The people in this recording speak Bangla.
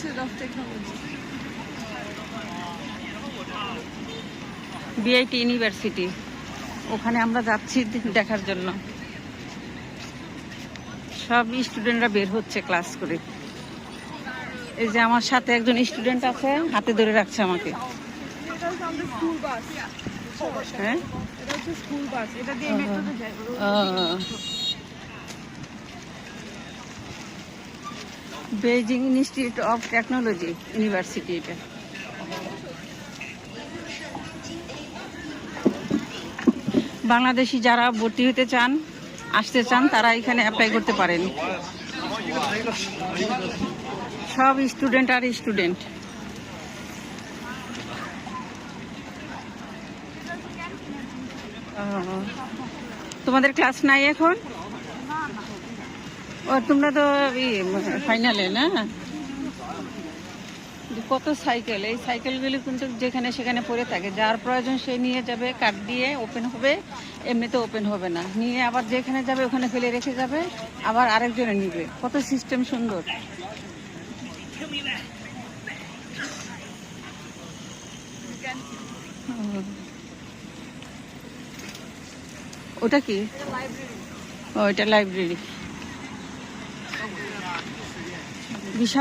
Institute of Technology. BIT university ওখানে আমরা যাচ্ছি দেখার জন্য। সব স্টুডেন্টরা বের হচ্ছে ক্লাস করে। এই যে আমার সাথে একজন স্টুডেন্ট আছে হাতে ধরে রাখছে আমাকে। হ্যাঁ এটা হচ্ছে স্কুল বাস এটা দিয়ে মেট্রোতে যায় Beijing Institute of Technology university এটা বাংলাদেশি যারা ভর্তি হতে চান, আসতে চান, তারা এখানে অ্যাপ্লাই করতে পারেন। সব স্টুডেন্ট আর স্টুডেন্ট তোমাদের ক্লাস নাই এখন? ও, তোমরা তো ফাইনালে না? কত সাইকেল এই সাইকেলগুলি কিন্তু যেখানে সেখানে পড়ে থাকে। যার প্রয়োজন সে নিয়ে যাবে কাট দিয়ে ওপেন হবে, এমনিতে ওপেন হবে না। নিয়ে আবার যেখানে যাবে, ওখানে ফেলে রেখে যাবে, আবার আরেকজনে নিবে। কত সিস্টেম সুন্দর। ওটা কি? ও, এটা লাইব্রেরি বিশাল